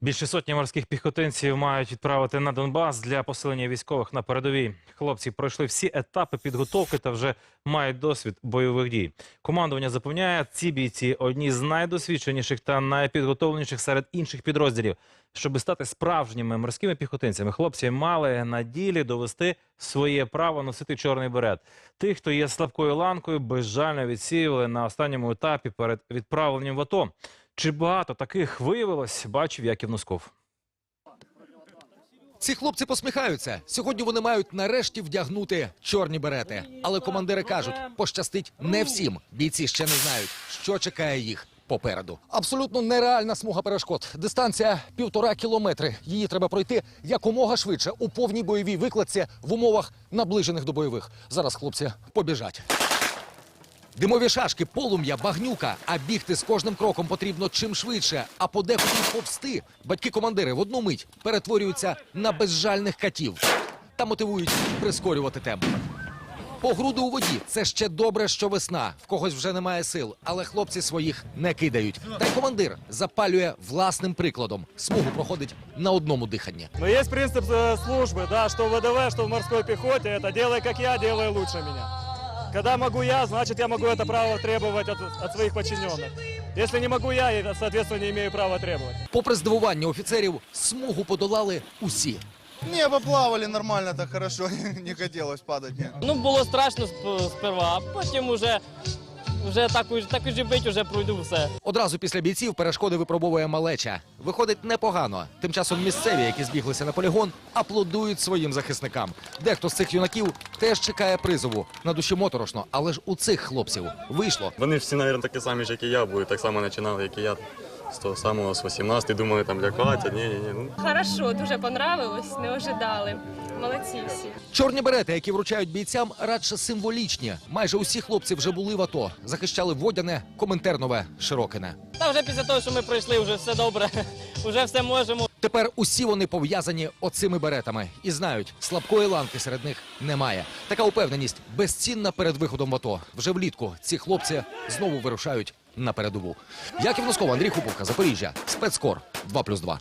Більше сотні морських піхотинців мають відправити на Донбас для посилення військових на передовій. Хлопці пройшли всі етапи підготовки та вже мають досвід бойових дій. Командування запевняє, ці бійці одні з найдосвідченіших та найпідготовленіших серед інших підрозділів. Щоб стати справжніми морськими піхотинцями, хлопці мали на ділі довести своє право носити чорний берет. Тих, хто є слабкою ланкою, безжально відсіяли на останньому етапі перед відправленням в АТО. Чи багато таких виявилось, бачив Яків Носков. Ці хлопці посміхаються. Сьогодні вони мають нарешті вдягнути чорні берети. Але командири кажуть, пощастить не всім. Бійці ще не знають, що чекає їх попереду. Абсолютно нереальна смуга перешкод. Дистанція півтора кілометри. Її треба пройти якомога швидше у повній бойовій викладці в умовах наближених до бойових. Зараз хлопці побіжать. Димові шашки, полум'я, багнюка. А бігти з кожним кроком потрібно чим швидше, а подекуди й повсти. Батьки-командири в одну мить перетворюються на безжальних катів та мотивують прискорювати темп. По груду у воді це ще добре, що весна. В когось вже немає сил, але хлопці своїх не кидають. Та й командир запалює власним прикладом. Смугу проходить на одному диханні. Но есть принцип э, службы, да, что в ВДВ, что в морской пехоте, это делай как я, делай лучше меня. Когда могу я, значит я могу это право требовать от, от своих подчиненных. Если не могу я, я, соответственно, не имею права требовать. Попри здивування офіцерів, смугу подолали усі. Не, поплавали нормально, так хорошо, не хотелось падать. Нет. Ну, було страшно сп- сперва, а потім уже, вже так, також так і бить, вже пройду все. Одразу після бійців перешкоди випробовує малеча. Виходить непогано. Тим часом місцеві, які збіглися на полігон, аплодують своїм захисникам. Дехто з цих юнаків теж чекає призову. На душі моторошно, але ж у цих хлопців вийшло. Вони всі, мабуть, такі самі ж, як і я, були, так само починали, як і я. З того самого, з 18 думали, там лякаться. Ні, ні, ні. Ну, Хорошо, дуже понравилось, не ожидали. Молодці всі. Чорні берети, які вручають бійцям, радше символічні. Майже усі хлопці вже були в АТО, захищали Водяне, Коминтернове, Широкине. Та вже після того, що ми пройшли, вже все добре, вже все можемо. Тепер усі вони пов'язані оцими беретами і знають, слабкої ланки серед них немає. Така упевненість безцінна перед виходом в АТО. Вже влітку ці хлопці знову вирушають на передову. Яків Носков, Андрій Хуповка, Запоріжжя, спецкор 2+,2.